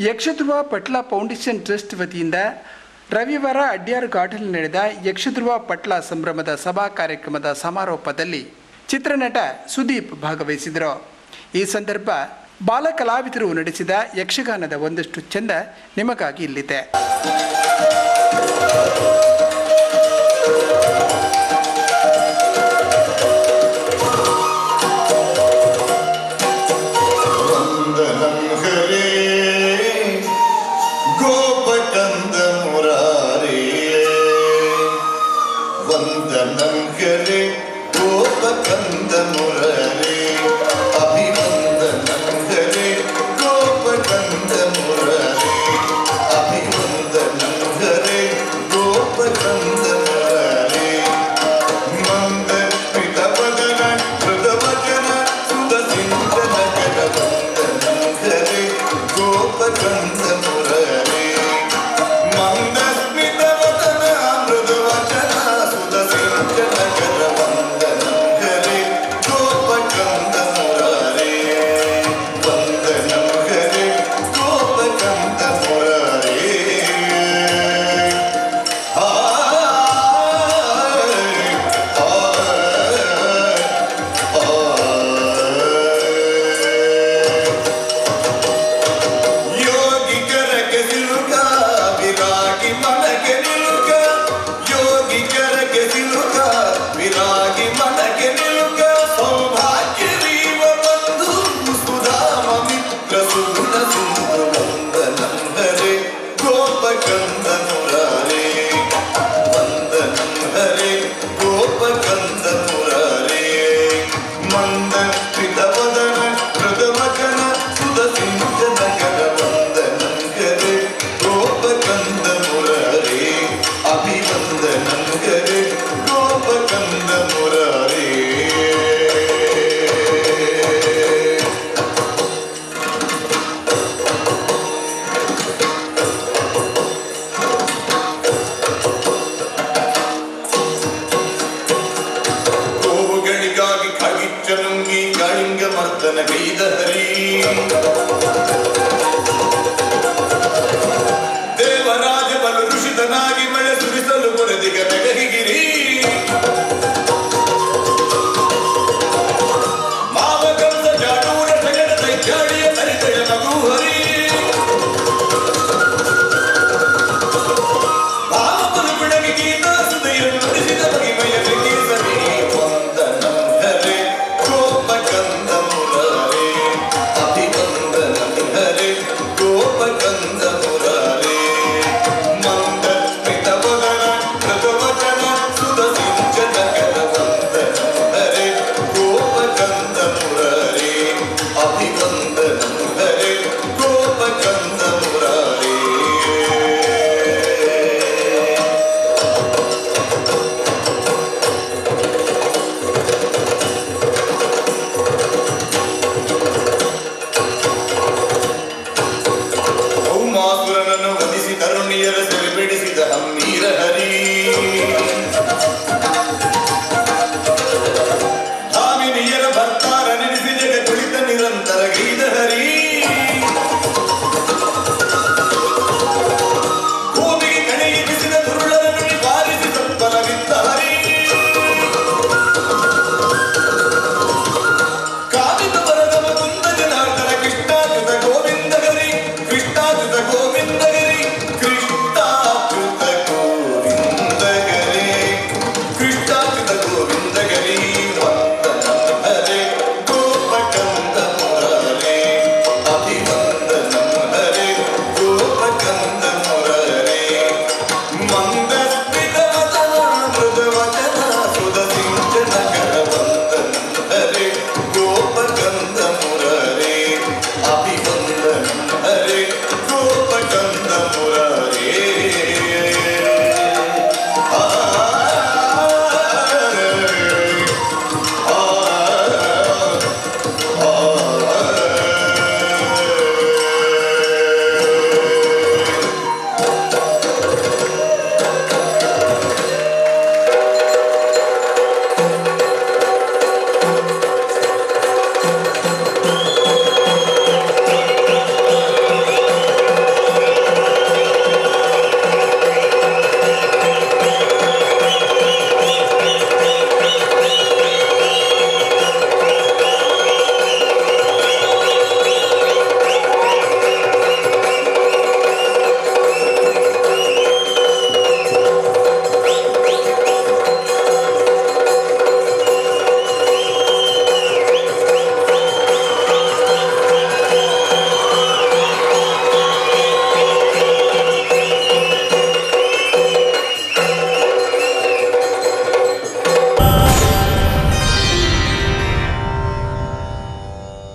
ಯಕ್ಷಧ್ರುವ ಪಟ್ಲ foundation trust ವತಿಯಿಂದ ರವಿವಾರ ಅಡ್ಯಾರು ಘಾಟಲ್ಲಿ ನಡೆದ ಯಕ್ಷಧ್ರುವ ಪಟ್ಲ ಸಂಭ್ರಮದ ಸಭಾ ಕಾರ್ಯಕ್ರಮದ ಸಮಾರೋಪದಲ್ಲಿ ಚಿತ್ರನಟ ಸುದೀಪ್ ಭಾಗವಹಿಸಿದರು. ಈ ಸಂದರ್ಭ ಬಾಲ ಕಲಾವಿದರು ನಡೆಸಿದ ಯಕ್ಷಗಾನದ ಒಂದಷ್ಟು ಚೆಂದ ನಿಮಗಾಗಿ ಇಲ್ಲಿದೆ. தந்த முராரியே வந்த நம்களே கோப கந்த முரளே. Come on.